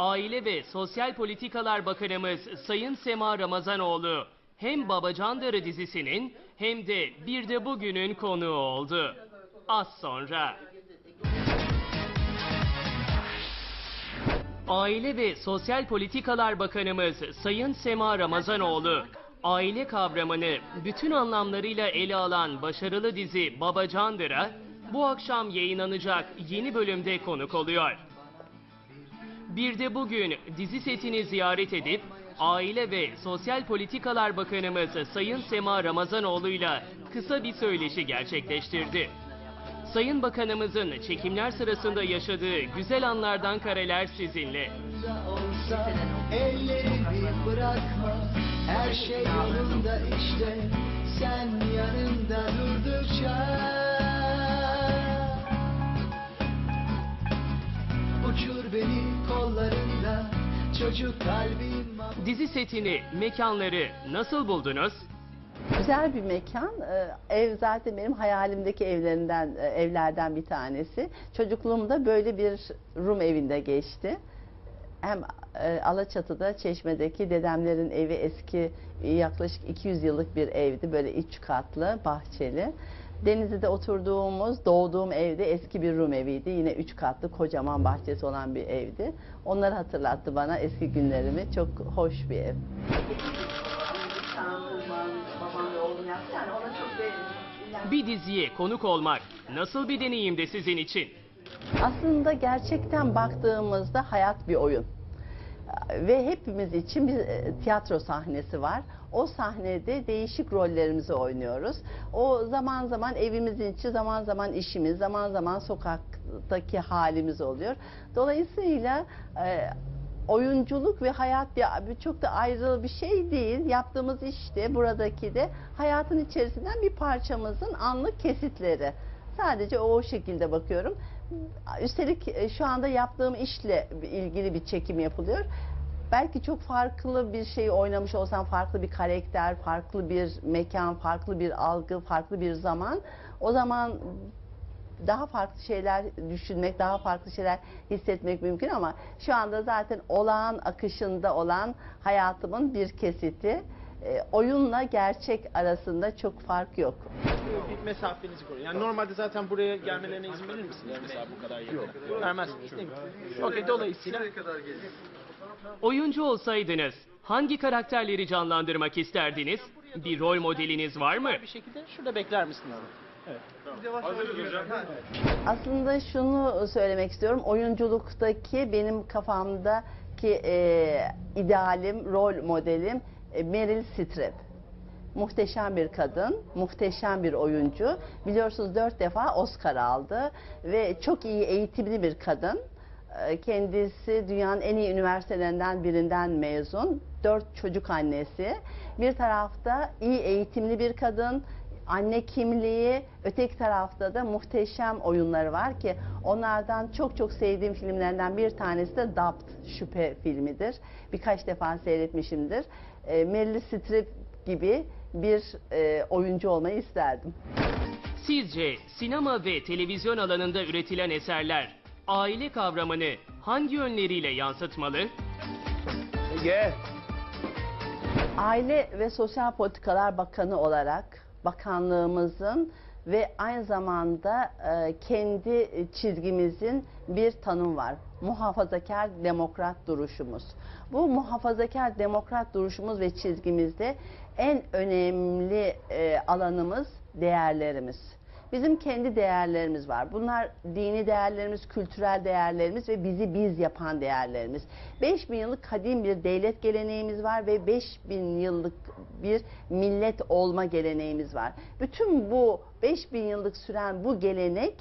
Aile ve Sosyal Politikalar Bakanımız Sayın Sema Ramazanoğlu hem Babacandarı dizisinin hem de bir de bugünün konuğu oldu. Az sonra. Aile ve Sosyal Politikalar Bakanımız Sayın Sema Ramazanoğlu, aile kavramını bütün anlamlarıyla ele alan başarılı dizi Babacandır'a bu akşam yayınlanacak yeni bölümde konuk oluyor. Bir de bugün dizi setini ziyaret edip Aile ve Sosyal Politikalar Bakanımız Sayın Sema Ramazanoğlu'yla kısa bir söyleşi gerçekleştirdi. Sayın Bakanımızın çekimler sırasında yaşadığı güzel anlardan kareler sizinle. olsa ellerimi bırakma her şey yolunda işte sen yanımda durdukça uçur beni çocuk kalbim Dizi setini, mekanları nasıl buldunuz? Güzel bir mekan. Ee, Ev zaten benim hayalimdeki evlerinden, e, evlerden bir tanesi. Çocukluğumda böyle bir Rum evinde geçti. Hem e, Alaçatı'da Çeşme'deki dedemlerin evi eski yaklaşık 200 yıllık bir evdi. Böyle üç katlı, bahçeli. Denizli'de oturduğumuz, doğduğum evde eski bir Rum eviydi. Yine üç katlı, kocaman bahçesi olan bir evdi. Onları hatırlattı bana eski günlerimi. Çok hoş bir ev. Bir diziye konuk olmak nasıl bir deneyimdi sizin için? Aslında gerçekten baktığımızda hayat bir oyun. Ve hepimiz için bir e, tiyatro sahnesi var. O sahnede değişik rollerimizi oynuyoruz. O zaman zaman evimizin içi, zaman zaman işimiz, zaman zaman sokaktaki halimiz oluyor. Dolayısıyla e, oyunculuk ve hayat bir, çok da ayrı bir şey değil. Yaptığımız işte buradaki de hayatın içerisinden bir parçamızın anlık kesitleri. Sadece o şekilde bakıyorum. Üstelik e, şu anda yaptığım işle ilgili bir çekim yapılıyor. Belki çok farklı bir şey oynamış olsam, farklı bir karakter, farklı bir mekan, farklı bir algı, farklı bir zaman. O zaman daha farklı şeyler düşünmek, daha farklı şeyler hissetmek mümkün ama şu anda zaten olağan akışında olan hayatımın bir kesiti. E, oyunla gerçek arasında çok fark yok. bir mesafenizi koruyun. Yani normalde zaten buraya gelmelerine izin verir misiniz mesela bu kadar yakın? Yok. Vermezsiniz değil mi? Okey dolayısıyla Oyuncu olsaydınız hangi karakterleri canlandırmak isterdiniz? Bir rol modeliniz var mı? bir şekilde şurada bekler misiniz? Evet. Aslında şunu söylemek istiyorum. Oyunculuktaki benim kafamdaki e, idealim, rol modelim e, Meryl Streep. Muhteşem bir kadın, muhteşem bir oyuncu. Biliyorsunuz dört defa Oscar aldı ve çok iyi eğitimli bir kadın. E, Kendisi dünyanın en iyi üniversitelerinden birinden mezun. Dört çocuk annesi. Bir tarafta iyi eğitimli bir kadın, anne kimliği, öteki tarafta da muhteşem oyunları var ki onlardan çok çok sevdiğim filmlerden bir tanesi de Dapt Şüphe filmidir. Birkaç defa seyretmişimdir. E, Meryl Streep gibi bir e, oyuncu olmayı isterdim. Sizce sinema ve televizyon alanında üretilen eserler aile kavramını hangi yönleriyle yansıtmalı? Aile ve Sosyal Politikalar Bakanı olarak bakanlığımızın ve aynı zamanda e, kendi çizgimizin bir tanım var. Muhafazakar demokrat duruşumuz. Bu muhafazakar demokrat duruşumuz ve çizgimizde en önemli e, alanımız değerlerimiz. Bizim kendi değerlerimiz var. Bunlar dini değerlerimiz, kültürel değerlerimiz ve bizi biz yapan değerlerimiz. 5000 yıllık kadim bir devlet geleneğimiz var ve 5000 yıllık bir millet olma geleneğimiz var. Bütün bu 5000 yıllık süren bu gelenek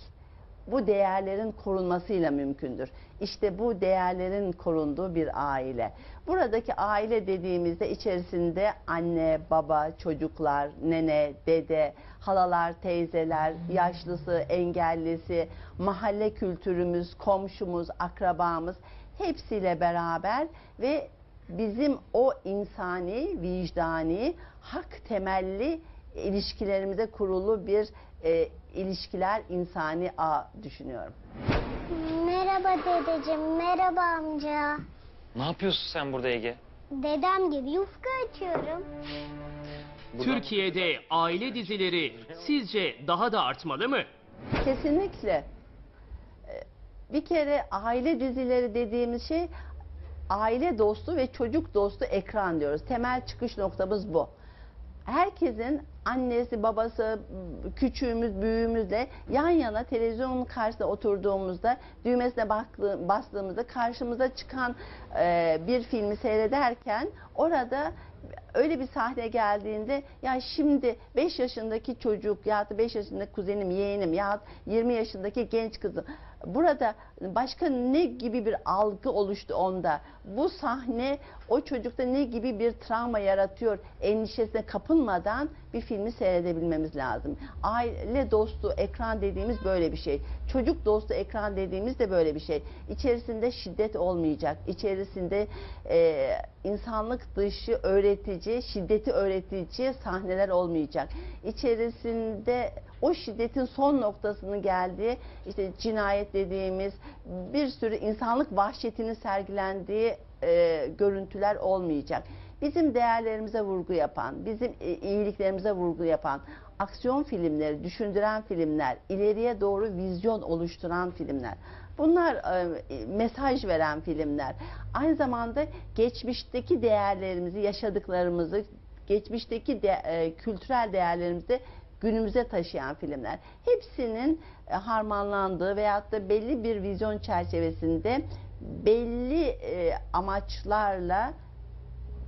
bu değerlerin korunmasıyla mümkündür. İşte bu değerlerin korunduğu bir aile. Buradaki aile dediğimizde içerisinde anne, baba, çocuklar, nene, dede, halalar, teyzeler, yaşlısı, engellisi, mahalle kültürümüz, komşumuz, akrabamız hepsiyle beraber ve bizim o insani, vicdani, hak temelli ilişkilerimize kurulu bir e, ilişkiler insani ağ düşünüyorum. Merhaba dedeciğim, merhaba amca. Ne yapıyorsun sen burada Ege? Dedem gibi yufka açıyorum. Türkiye'de aile dizileri sizce daha da artmalı mı? Kesinlikle. Ee, Bir kere aile dizileri dediğimiz şey aile dostu ve çocuk dostu ekran diyoruz. Temel çıkış noktamız bu. Herkesin annesi, babası, küçüğümüz, büyüğümüzle yan yana televizyonun karşısında oturduğumuzda düğmesine bastığımızda karşımıza çıkan e, bir filmi seyrederken orada öyle bir sahne geldiğinde ya şimdi 5 yaşındaki çocuk ya da 5 yaşındaki kuzenim, yeğenim ya 20 yaşındaki genç kızım burada başka ne gibi bir algı oluştu onda? Bu sahne o çocukta ne gibi bir travma yaratıyor endişesine kapılmadan bir filmi seyredebilmemiz lazım. Aile dostu ekran dediğimiz böyle bir şey. Çocuk dostu ekran dediğimiz de böyle bir şey. İçerisinde şiddet olmayacak. İçerisinde e, insanlık dışı öğretici, şiddeti öğretici sahneler olmayacak. İçerisinde o şiddetin son noktasını geldiği işte cinayet dediğimiz bir sürü insanlık vahşetinin sergilendiği e, görüntüler olmayacak. Bizim değerlerimize vurgu yapan, bizim e, iyiliklerimize vurgu yapan, aksiyon filmleri, düşündüren filmler, ileriye doğru vizyon oluşturan filmler. Bunlar e, mesaj veren filmler. Aynı zamanda geçmişteki değerlerimizi, yaşadıklarımızı, geçmişteki de, e, kültürel değerlerimizi de günümüze taşıyan filmler. Hepsinin e, harmanlandığı veyahut da belli bir vizyon çerçevesinde belli e, amaçlarla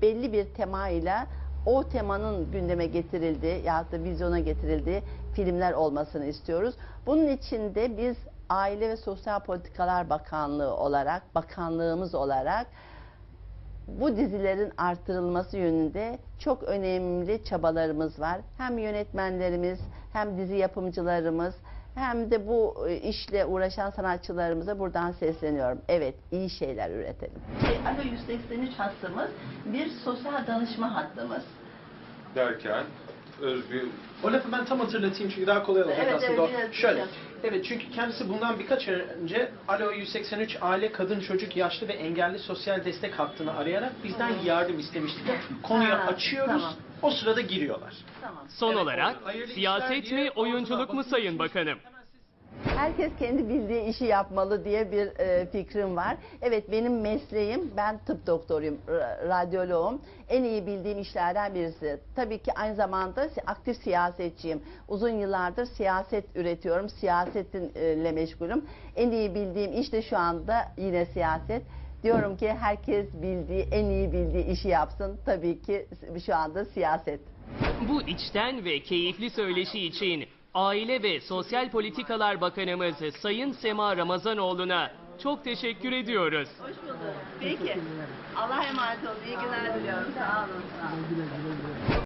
belli bir temayla o temanın gündeme getirildiği ya da vizyona getirildiği filmler olmasını istiyoruz. Bunun için de biz Aile ve Sosyal Politikalar Bakanlığı olarak, bakanlığımız olarak bu dizilerin artırılması yönünde çok önemli çabalarımız var. Hem yönetmenlerimiz, hem dizi yapımcılarımız, hem de bu e, işle uğraşan sanatçılarımıza buradan sesleniyorum. Evet, iyi şeyler üretelim. Alo 183 hattımız bir sosyal danışma hattımız. derken Özgür O lafı ben tam hatırlatayım çünkü daha kolay olacak Evet, aslında. evet, biraz Şöyle. Evet çünkü kendisi bundan birkaç ay önce Alo 183 aile, kadın, çocuk, yaşlı ve engelli sosyal destek hattını arayarak bizden yardım istemiştik. Konuyu Ha, açıyoruz. tamam. O sırada giriyorlar. Tamam. Son Evet, olarak siyaset mi oyunculuk mu Sayın Bakanım? Herkes kendi bildiği işi yapmalı diye bir e, fikrim var. Evet benim mesleğim, ben tıp doktoruyum, ra- radyoloğum. En iyi bildiğim işlerden birisi. Tabii ki aynı zamanda aktif siyasetçiyim. Uzun yıllardır siyaset üretiyorum, siyasetle meşgulüm. En iyi bildiğim iş de şu anda yine siyaset. Diyorum ki herkes bildiği, en iyi bildiği işi yapsın. Tabii ki şu anda siyaset. Bu içten ve keyifli söyleşi için Aile ve Sosyal Politikalar Bakanımız Sayın Sema Ramazanoğlu'na çok teşekkür ediyoruz. Hoş bulduk. Peki. Allah'a emanet olun. İyi günler diliyorum. Sağ olun. Sağ olun.